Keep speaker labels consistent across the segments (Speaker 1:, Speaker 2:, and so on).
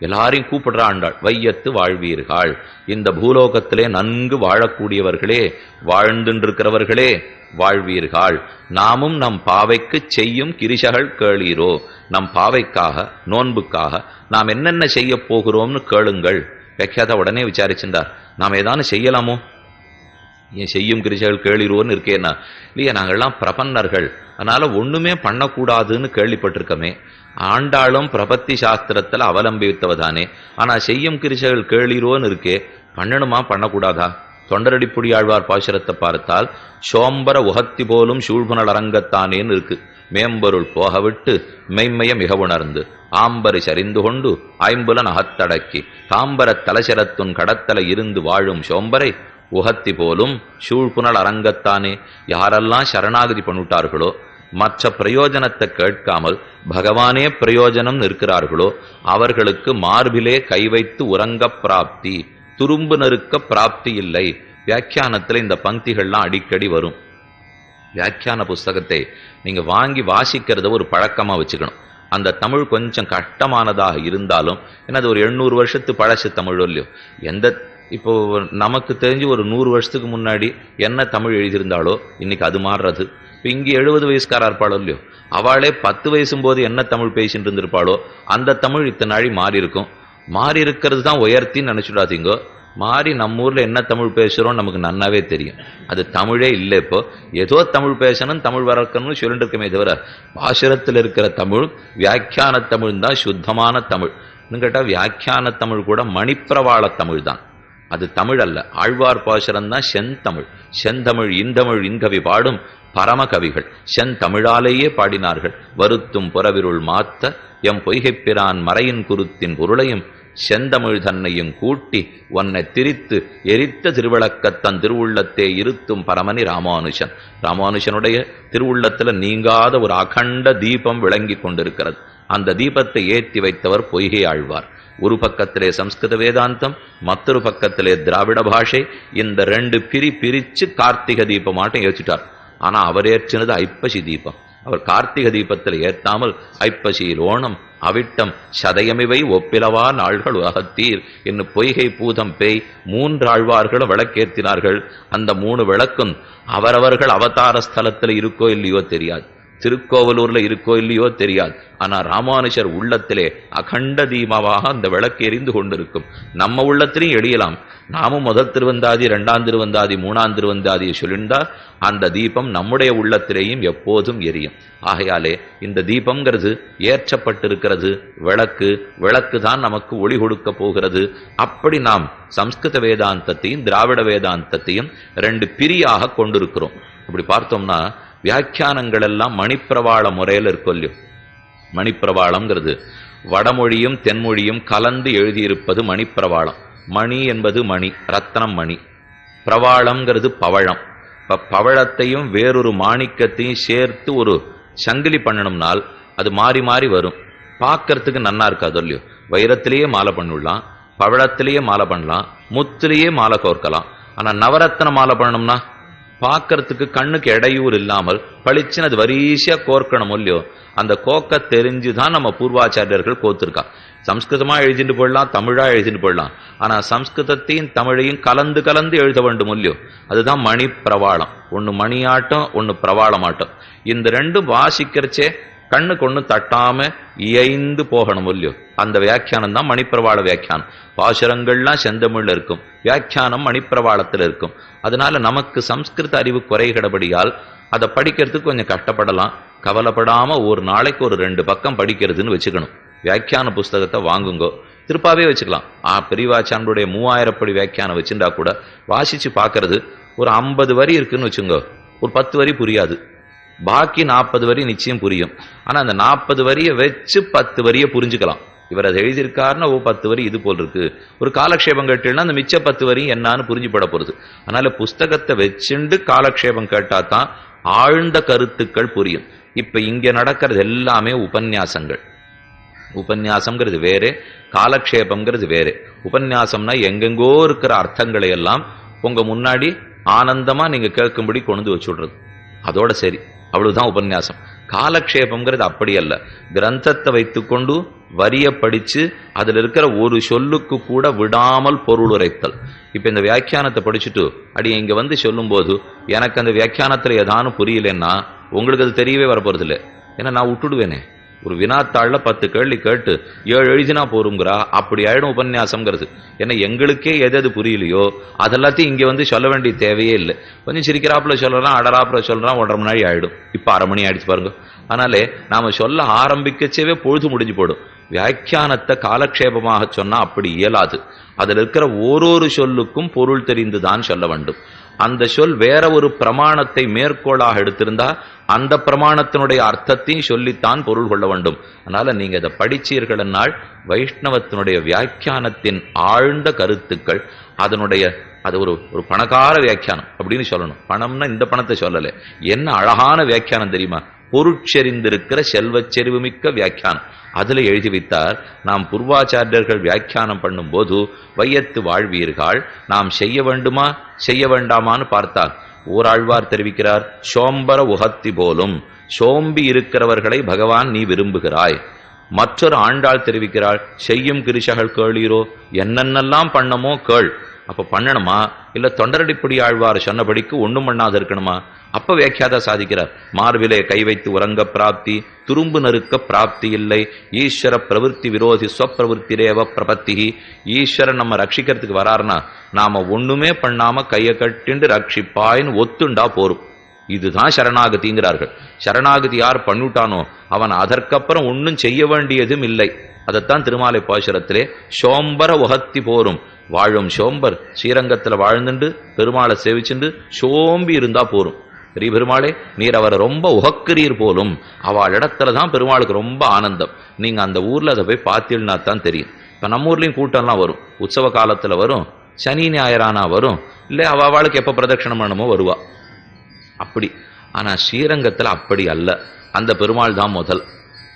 Speaker 1: எல்லாரையும் கூப்பிடுறாண்டாள் வையத்து வாழ்வீர்கள். இந்த பூலோகத்திலே நன்கு வாழக்கூடியவர்களே வாழ்ந்துருக்கிறவர்களே வாழ்வீர்கள். நாமும் நம் பாவைக்கு செய்யும் கிரிசகள் கேளீரோ. நம் பாவைக்காக நோன்புக்காக நாம் என்னென்ன செய்ய போகிறோம்னு கேளுங்கள். வியாக்கியாதா உடனே விசாரிச்சிருந்தார் நாம் ஏதானு செய்யலாமோ? செய்யும் கிரிசைகள் கேளிருவோன்னு இருக்கேன்னா. இல்லையா நாங்கள்லாம் பிரபன்னர்கள். அதனால ஒண்ணுமே பண்ணக்கூடாதுன்னு கேள்விப்பட்டிருக்கமே. ஆண்டாளும் பிரபத்தி சாஸ்திரத்தில் அவலம்பித்தவதானே ஆனா செய்யும் கிரிசைகள் கேளிருவோன்னு இருக்கே பண்ணணுமா பண்ணக்கூடாதா? தொண்டரடிப்புடி ஆழ்வார் பாசுரத்தை பார்த்தால் சோம்பர உகத்தி போலும் சூழ்புணல் அரங்கத்தானேன்னு இருக்கு. மேம்பொருள் போக விட்டு மெய்மைய மிக உணர்ந்து ஆம்பரி சரிந்து கொண்டு ஐம்புலன் அகத்தடக்கி தாம்பரத் தலசரத்துன் கடத்தலை இருந்து வாழும் சோம்பரை உகத்தி போலும் சூழ்புணல் அரங்கத்தானே யாரெல்லாம் சரணாகதி பண்ணிட்டார்களோ மற்ற பிரயோஜனத்தை கேட்காமல் பகவானே பிரயோஜனம் இருக்கிறார்களோ அவர்களுக்கு மார்பிலே கை வைத்து உறங்க பிராப்தி துரும்பு நெருக்க பிராப்தி இல்லை. வியாக்கியானத்தில் இந்த பங்கிகள்லாம் அடிக்கடி வரும். வியாக்கியான புஸ்தகத்தை நீங்க வாங்கி வாசிக்கிறத ஒரு பழக்கமா வச்சுக்கணும். அந்த தமிழ் கொஞ்சம் கஷ்டமானதாக இருந்தாலும் ஏன்னா அது ஒரு எண்ணூறு வருஷத்து பழசு தமிழ் இல்லையோ? எந்த இப்போ நமக்கு தெரிஞ்சு ஒரு நூறு வருஷத்துக்கு முன்னாடி என்ன தமிழ் எழுதியிருந்தாலோ இன்னைக்கு அது மாறுறது. இப்போ இங்கே எழுபது வயசுக்காரா இருப்பாளோ இல்லையோ அவளே பத்து வயசும் போது என்ன தமிழ் பேசிட்டு இருந்திருப்பாளோ அந்த தமிழ் இத்தனை நாளி மாறி இருக்கும் மாறி இருக்கிறது தான் உயர்த்தின்னு நினச்சிடாதீங்கோ. மாறி நம்ம ஊரில் என்ன தமிழ் பேசுகிறோம்னு நமக்கு நன்னாவே தெரியும். அது தமிழே இல்லை இப்போ. ஏதோ தமிழ் பேசணும் தமிழ் வளர்க்கணும்னு சொல்லிட்டு இருக்கமே தவிர பாசுரத்தில் இருக்கிற தமிழ் வியாக்கியான தமிழ் தான் சுத்தமான தமிழ். கேட்டால் வியாக்கியான தமிழ் கூட மணிப்பிரவாள தமிழ் தான் அது தமிழ் அல்ல. ஆழ்வார் பாசுரம் தான் செந்தமிழ் செந்தமிழ் இந்தமிழ் இன்கவி பாடும் பரம கவிகள். செந்தமிழாலேயே பாடினார்கள். வருத்தும் புறவிருள் மாத்த எம் பொய்கைப்பிரான் மறையின் குருத்தின் பொருளையும் செந்தமிழ் தன்னையும் கூட்டி ஒன்னை திரித்து எரித்த திருவிளக்கத்தன் திருவுள்ளத்தே இருத்தும் பரமணி ராமானுஷன். ராமானுஷனுடைய திருவுள்ளத்தில் நீங்காத ஒரு அகண்ட தீபம் விளங்கி கொண்டிருக்கிறது. அந்த தீபத்தை ஏற்றி வைத்தவர் பொய்கை ஆழ்வார். ஒரு பக்கத்திலே சம்ஸ்கிருத வேதாந்தம் மற்றொரு பக்கத்திலே திராவிட பாஷை. இந்த ரெண்டு பிரி பிரிச்சு கார்த்திக தீபமாட்டம் ஏற்றிட்டார். ஆனால் அவர் ஏற்றினது ஐப்பசி தீபம். அவர் கார்த்திக தீபத்தில் ஏற்றாமல் ஐப்பசியில் ஓணம் அவிட்டம் சதயமிவை ஒப்பிலவா நாள்கள் அகத்தீர். என்று பொய்கை பூதம் பேய் மூன்று ஆழ்வார்களும் விளக்கேற்றினார்கள். அந்த மூணு விளக்கும் அவரவர்கள் அவதார ஸ்தலத்தில் இருக்கோ இல்லையோ தெரியாது. திருக்கோவலூர்ல இருக்கோ இல்லையோ தெரியாது. ஆனா ராமானுஜர் உள்ளத்திலே அகண்ட தீமாவாக அந்த விளக்கு எரிந்து கொண்டிருக்கும். நம்ம உள்ளத்திலையும் எழியலாம் நாமும் முதல் திருவந்தாதி இரண்டாம் திருவந்தாதி மூணாம் திருவந்தாதியை சொல்லிண்டா அந்த தீபம் நம்முடைய உள்ளத்திலேயும் எப்போதும் எரியும். ஆகையாலே இந்த தீபம்ங்கிறது ஏற்றப்பட்டிருக்கிறது. விளக்கு விளக்கு தான் நமக்கு ஒளி கொடுக்க போகிறது. அப்படி நாம் சம்ஸ்கிருத வேதாந்தத்தையும் திராவிட வேதாந்தத்தையும் ரெண்டு பிரியாக கொண்டிருக்கிறோம். அப்படி பார்த்தோம்னா வியாக்கியானங்கள் எல்லாம் மணிப்பிரவாள முறையில் இருக்கும் இல்லையோ மணிப்பிரவாளம்ங்கிறது வடமொழியும் தென்மொழியும் கலந்து எழுதியிருப்பது மணிப்பிரவாளம். மணி என்பது மணி ரத்னம் மணி. பிரவாளம்ங்கிறது பவழம். இப்போ பவழத்தையும் வேறொரு மாணிக்கத்தையும் சேர்த்து ஒரு சங்கிலி பண்ணணும்னால் அது மாறி மாறி வரும். பார்க்கறதுக்கு நல்லா இருக்காது இல்லையோ? வைரத்திலேயே மாலை பண்ணிடலாம் பவழத்திலேயே மாலை பண்ணலாம் முத்திலேயே மாலை கோர்க்கலாம். ஆனால் நவரத்ன மாலை பண்ணணும்னா பார்க்கறதுக்கு கண்ணுக்கு இடையூறு இல்லாமல் பளிச்சுன்னு அது வரிசையா கோர்க்கணும் இல்லையோ அந்த கோக்க தெரிஞ்சுதான் நம்ம பூர்வாச்சாரியர்கள் கோத்திருக்கா சம்ஸ்கிருதமா எழுதிட்டு போயிடலாம் தமிழா எழுதிட்டு போயிடலாம். ஆனா சம்ஸ்கிருதத்தையும் தமிழையும் கலந்து கலந்து எழுத வேண்டும் இல்லையோ அதுதான் மணி பிரவாளம் ஒன்னு மணியாட்டம் ஒன்னு பிரவாளமாட்டம். இந்த ரெண்டும் வாசிக்கிறச்சே கண்ணுக்கு ஒண்ணு தட்டாம இயைந்து போகணும் இல்லையோ? அந்த வியாக்கியானம் தான் மணிப்பிரவாள வியாக்கியானம். பாசுரங்கள்லாம் செந்தமிழ்ல இருக்கும். வியாக்கியானம் மணிப்பிரவாளத்தில் இருக்கும். அதனால நமக்கு சம்ஸ்கிருத அறிவு குறைகிறபடியால் அதை படிக்கிறதுக்கு கொஞ்சம் கஷ்டப்படலாம். கவலைப்படாம ஒரு நாளைக்கு ஒரு ரெண்டு பக்கம் படிக்கிறதுன்னு வச்சுக்கணும். வியாக்கியான புஸ்தகத்தை வாங்குங்கோ. திருப்பாவே வச்சுக்கலாம். ஆ பெரியவாச்சானுடைய மூவாயிரப்படி வியாக்கியானம் வச்சுட்டா கூட வாசிச்சு பார்க்கறது ஒரு ஐம்பது வரி இருக்குன்னு வச்சுங்க. ஒரு பத்து வரி புரியாது. பாக்கி நாற்பது வரி நிச்சயம் புரியும். ஆனால் அந்த நாற்பது வரியை வச்சு பத்து வரியை புரிஞ்சுக்கலாம். இவர் அதை எழுதியிருக்காருன்னா ஓ பத்து வரி இது போல் இருக்கு. ஒரு காலக்ஷேபம் கேட்டீங்கன்னா அந்த மிச்ச பத்து வரி என்னான்னு புரிஞ்சுப்பட போகிறது அதனால புஸ்தகத்தை வச்சுண்டு காலக்ஷேபம் கேட்டால் தான் ஆழ்ந்த கருத்துக்கள் புரியும். இப்போ இங்கே நடக்கிறது எல்லாமே உபன்யாசங்கள். உபன்யாசம்ங்கிறது வேறே காலக்ஷேபம்ங்கிறது வேறே. உபன்யாசம்னா எங்கெங்கோ இருக்கிற அர்த்தங்களை எல்லாம் உங்கள் முன்னாடி ஆனந்தமாக நீங்கள் கேட்கும்படி கொண்டு வச்சு விட்றது அதோட சரி. அவ்வளவுதான் உபன்யாசம். காலக்ஷேபம்ங்கிறது அப்படி அல்ல. கிரந்தத்தை வைத்துக்கொண்டு வரிய படித்து அதில் இருக்கிற ஒரு சொல்லுக்கு கூட விடாமல் பொருள் உரைத்தல். இப்போ இந்த வியாக்கியானத்தை படிச்சுட்டு அடி இங்கே வந்து சொல்லும்போது எனக்கு அந்த வியாக்கியானத்தில் ஏதானும் புரியலன்னா உங்களுக்கு அது தெரியவே வரப்போகிறது இல்லை ஏன்னா நான் விட்டுடுவேனே ஒரு வினாத்தாள்ல பத்து கேள்வி கேட்டு ஏழு எழுதினா போருங்கிறா அப்படி ஆயிடும் உபன்யாசம்ங்கிறது. ஏன்னா எங்களுக்கே எது எது புரியலையோ அதெல்லாத்தையும் இங்கே வந்து சொல்ல வேண்டிய தேவையே இல்லை. கொஞ்சம் சிரிக்கிறாப்புல சொல்லலாம் அடராப்புல சொல்லலாம் ஒன்றரை மணி நேரம் ஆயிடும். இப்போ அரை மணி ஆயிடுச்சு பாருங்க. அதனாலே நாம் சொல்ல ஆரம்பிக்கச்சேவே பொழுது முடிஞ்சு போடும். வியாக்கியானத்தை காலக்ஷேபமாக சொன்னால் அப்படி இயலாது. அதில் இருக்கிற ஓரொரு சொல்லுக்கும் பொருள் தெரிந்துதான் சொல்ல வேண்டும். அந்த சொல் வேற ஒரு பிரமாணத்தை மேற்கோளாக எடுத்திருந்தா அந்த பிரமாணத்தினுடைய அர்த்தத்தையும் சொல்லித்தான் பொருள் கொள்ள வேண்டும். அதனால நீங்க இதை படிச்சீர்கள்னால் வைஷ்ணவத்தினுடைய வியாக்கியானத்தின் ஆழ்ந்த கருத்துக்கள் அதனுடைய அது ஒரு ஒரு பணக்கார வியாக்கியானம் அப்படின்னு சொல்லணும். பணம்னா இந்த பணத்தை சொல்லலை. என்ன அழகான வியாக்கியானம் தெரியுமா? பொருட்செறிந்திருக்கிற செல்வச் செறிவு வியாக்கியானம். அதுல எழுதி வைத்தார் நாம் பூர்வாச்சாரியர்கள் வியாக்கியானம் பண்ணும்போது வையத்து வாழ்வீர்கள் நாம் செய்ய வேண்டுமா செய்ய வேண்டாமான்னு பார்த்தார். ஓராழ்வார் தெரிவிக்கிறார் சோம்பர உகத்தி போலும் சோம்பி இருக்கிறவர்களை பகவான் நீ விரும்புகிறாய். மற்றொரு ஆண்டாள் தெரிவிக்கிறாள் செய்யும் கிரிசகள் கேளீரோ என்னென்னலாம் பண்ணமோ கேள். அப்போ பண்ணணுமா? இல்லை தொண்டரடிப்படி ஆழ்வார் சொன்னபடிக்கு ஒன்றும் பண்ணாத இருக்கணுமா? அப்போ வியாக்கியாதா சாதிக்கிறார். மார்பிலே கை வைத்து உறங்க பிராப்தி துரும்பு நறுக்க பிராப்தி இல்லை. ஈஸ்வர பிரவருத்தி விரோதி ஸ்வப்பிரவருத்திரேவ பிரபத்தி. ஈஸ்வரன் நம்ம ரட்சிக்கிறதுக்கு வராருன்னா நாம் ஒன்றுமே பண்ணாமல் கையை கட்டிண்டு ரட்சிப்பாயின்னு ஒத்துண்டா போரும். இதுதான் சரணாகதிங்கிறார்கள். சரணாகதி யார் பண்ணிவிட்டானோ அவன் அதற்கப்புறம் ஒன்றும் செய்ய வேண்டியதும் இல்லை. அதைத்தான் திருமாலை பாசுரத்திலே சோம்பர உகத்தி போரும். வாழும் சோம்பர் ஸ்ரீரங்கத்தில் வாழ்ந்துண்டு பெருமாளை சேவிச்சுண்டு சோம்பி இருந்தா போரும். பெரிய பெருமாளே நீர் அவரை ரொம்ப உகக்கிறீர் போலும். அவள் இடத்துல தான் பெருமாளுக்கு ரொம்ப ஆனந்தம். நீங்கள் அந்த ஊரில் அதை போய் பார்த்தீங்கன்னா தான் தெரியும். இப்போ நம்ம ஊர்லேயும் கூட்டம்லாம் வரும். உற்சவ காலத்தில் வரும் சனி ஞாயிறானா வரும் இல்லை அவள் அவளுக்கு எப்போ பிரதட்சணம் பண்ணணுமோ வருவா. அப்படி. ஆனால் ஸ்ரீரங்கத்தில் அப்படி அல்ல. அந்த பெருமாள் தான் முதல்.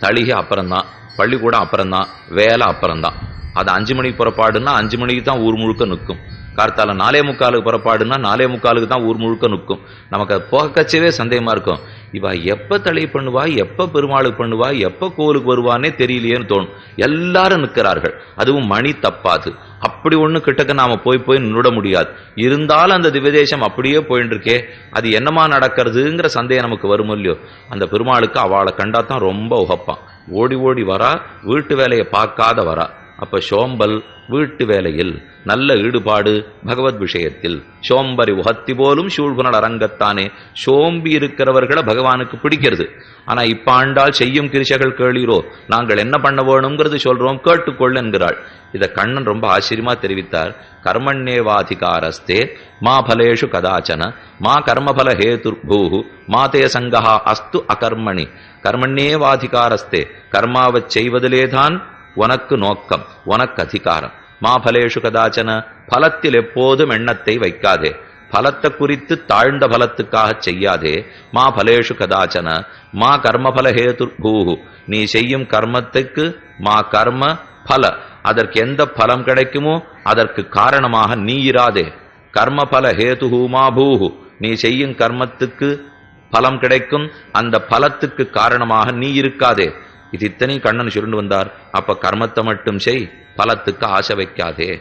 Speaker 1: தளிகை அப்புறம்தான். பள்ளிக்கூடம் அப்புறம்தான் வேலை அப்புறம்தான். அது அஞ்சு மணிக்கு புறப்பாடுன்னா அஞ்சு மணிக்கு தான் ஊர் முழுக்க நிற்கும். கார்த்தால நாலே முக்காலுக்கு புறப்பாடுன்னா நாலே முக்காலுக்கு தான் ஊர் முழுக்க நிற்கும். நமக்கு அது கச்சவே சந்தேகமாக இருக்கும். இவா எப்போ தலை பண்ணுவா எப்போ பெருமாளுக்கு பண்ணுவா எப்போ கோவிலுக்கு வருவானே தெரியலையேன்னு தோணும். எல்லாரும் நிற்கிறார்கள். அதுவும் மணி தப்பாது. அப்படி ஒன்று கிட்டக்க நாம் போய் போய் நுட முடியாது. இருந்தாலும் அந்த திவ்யதேசம் அப்படியே போயின்னு இருக்கே அது என்னமா நடக்கிறதுங்கிற சந்தேகம் நமக்கு வரும் இல்லையோ? அந்த பெருமாளுக்கு அவளை கண்டாதான் ரொம்ப உகப்பான். ஓடி ஓடி வரா வீட்டு வேலையை பார்க்காத வரா. அப்ப சோம்பல் வீட்டு வேலையில் நல்ல ஈடுபாடு பகவத் விஷயத்தில். சோம்பரி உகத்தி போலும் சூழ்குணல் அரங்கத்தானே. சோம்பி இருக்கிறவர்களை பகவானுக்கு பிடிக்கிறது. ஆனா இப்ப ஆண்டால் செய்யும் கிரிசைகள் கேளீரோ நாங்கள் என்ன பண்ண வேணுங்கிறது சொல்றோம் கேட்டுக்கொள் என்கிறாள். இதை கண்ணன் ரொம்ப ஆச்சரியமா தெரிவித்தார். கர்மண்யேவாதிகாரஸ்தே மா பலேஷு கதாச்சன மா கர்மபல ஹேதுர்பூஹு மா தே சங்கஹா அஸ்து அகர்மணி. கர்மண்யேவாதிகாரஸ்தே கர்மாவச் செய்வதிலேதான் உனக்கு நோக்கம் உனக்கு அதிகாரம். மா பலேஷு கதாச்சன பலத்தில் எப்போதும் எண்ணத்தை வைக்காதே. பலத்தை குறித்து தாழ்ந்த பலத்துக்காக செய்யாதே. மா பலேஷு கதாச்சன மா கர்மபல ஹேது பூஹு. நீ செய்யும் கர்மத்துக்கு மா கர்ம பல. அதற்கு எந்த பலம் கிடைக்குமோ அதற்கு காரணமாக நீ இராதே. கர்மபல ஹேது மா பூஹு. நீ செய்யும் கர்மத்துக்கு பலம் கிடைக்கும் அந்த பலத்துக்கு காரணமாக நீ இருக்காதே. இது இத்தனையும் கண்ணன் சுருண்டு வந்தார். அப்ப கர்மத்தை மட்டும் செய் பலத்துக்கு ஆசை வைக்காதே.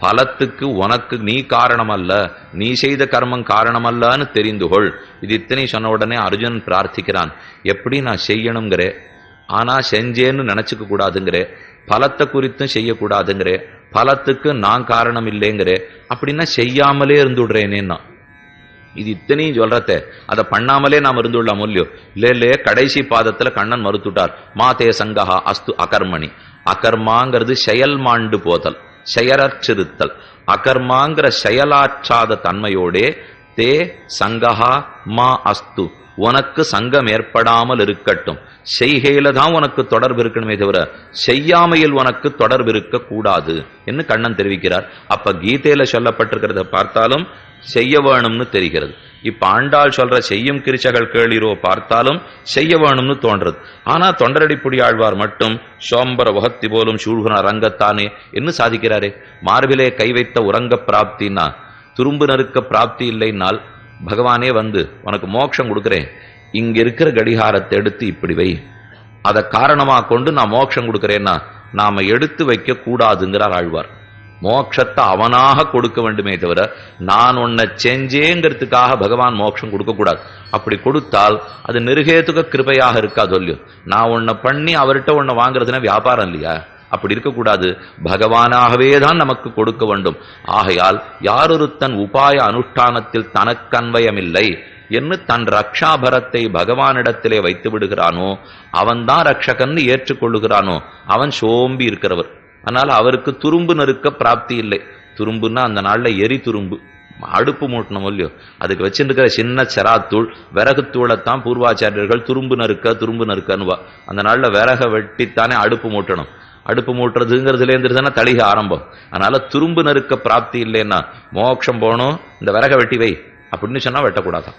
Speaker 1: பலத்துக்கு உனக்கு நீ காரணம் அல்ல நீ செய்த கர்மம் காரணம் அல்லன்னு தெரிந்து கொள். இது இத்தனை சொன்ன உடனே அர்ஜுனன் பிரார்த்திக்கிறான். எப்படி நான் செய்யணுங்கிறே ஆனா செஞ்சேன்னு நினைச்சுக்க கூடாதுங்கிறே. பலத்தை குறித்தும் செய்யக்கூடாதுங்கிறே. பலத்துக்கு நான் காரணம் இல்லைங்கிறே. அப்படின்னா செய்யாமலே இருந்துடுறேனேன்னா. இது இத்தனையும் சொல்றத. அதை பண்ணாமலே நாம் இருந்துள்ளோம் இல்லையோ? இல்லை இல்லையே கடைசி பாதத்தில் கண்ணன் மறுத்துட்டார். மாதே சங்கஹா அஸ்து அகர்மணி. அகர்மாங்கிறது செயல் மாண்டு போதல் செயலற்றிருத்தல் அகர்மாங்கிற செயலாற்றாத தன்மையோடே தே சங்கஹா மா அஸ்து. உனக்கு சங்கம் ஏற்படாமல் இருக்கட்டும். செய்கையில தான் உனக்கு தொடர்பு இருக்கணுமே தவிர செய்யாமையில் உனக்கு தொடர்பு இருக்க கூடாது என்று கண்ணன் தெரிவிக்கிறார். அப்ப கீதையில சொல்லப்பட்டிருக்கிறத பார்த்தாலும் செய்ய வேணும்னு தெரிகிறது. இப்ப ஆண்டாள் சொல்ற செய்யும் கிரிச்சகள் கேளிரோ பார்த்தாலும் செய்ய வேணும்னு தோன்றது. ஆனா தொண்டரடிப்புடி ஆழ்வார் மட்டும் சோம்பர உகத்தி போலும் சூழ்குன ரங்கத்தானே என்ன சாதிக்கிறாரே? மார்பிலே கை வைத்த உறங்க பிராப்தினா? துரும்பு நறுக்க பிராப்தி இல்லைனால் பகவானே வந்து உனக்கு மோட்சம் கொடுக்கிறேன். இங்க இருக்கிற கடிகாரத்தை எடுத்து இப்படி வை. அதை காரணமாக கொண்டு நான் மோட்சம் கொடுக்கிறேன்னா நாம எடுத்து வைக்க கூடாதுங்கிறார் ஆழ்வார். மோட்சத்தை அவனாக கொடுக்க வேண்டுமே தவிர நான் உன்னை செஞ்சேங்கிறதுக்காக பகவான் மோட்சம் கொடுக்கக்கூடாது. அப்படி கொடுத்தால் அது நிருகேதுக கிருபையாக இருக்கா சொல்லியும் நான் உன்னை பண்ணி அவர்கிட்ட உன்னை வாங்குறதுன்னா வியாபாரம் இல்லையா? அப்படி இருக்கக்கூடாது. பகவானாகவே தான் நமக்கு கொடுக்க வேண்டும். ஆகையால் யாரொருத்தன் உபாய அனுஷ்டானத்தில் தனக்கன்வயமில்லை என்று தன் ரக்ஷாபரத்தை பகவானிடத்திலே வைத்து விடுகிறானோ அவன்தான் ரக்ஷகன்னு ஏற்றுக்கொள்ளுகிறானோ அவன் சோம்பி இருக்கிறவர். அதனால் அவருக்கு துரும்பு நறுக்க பிராப்தி இல்லை. துரும்புன்னா அந்த நாளில் எரி துரும்பு. அடுப்பு மூட்டணும் இல்லையோ? அதுக்கு வச்சிருக்கிற சின்ன செராத்தூள் விறகுத்தூளைத்தான் பூர்வாச்சாரியர்கள் துரும்பு நறுக்க துரும்பு நறுக்கன்னுவா. அந்த நாளில் விறக வெட்டித்தானே அடுப்பு மூட்டணும். அடுப்பு மூட்டுறதுங்கிறதுல இருந்து தானே தளிக ஆரம்பம். அதனால துரும்பு நறுக்க பிராப்தி இல்லைன்னா மோட்சம் போகணும் இந்த விறக வெட்டி வை. அப்படின்னு சொன்னால் வெட்டக்கூடாதான்.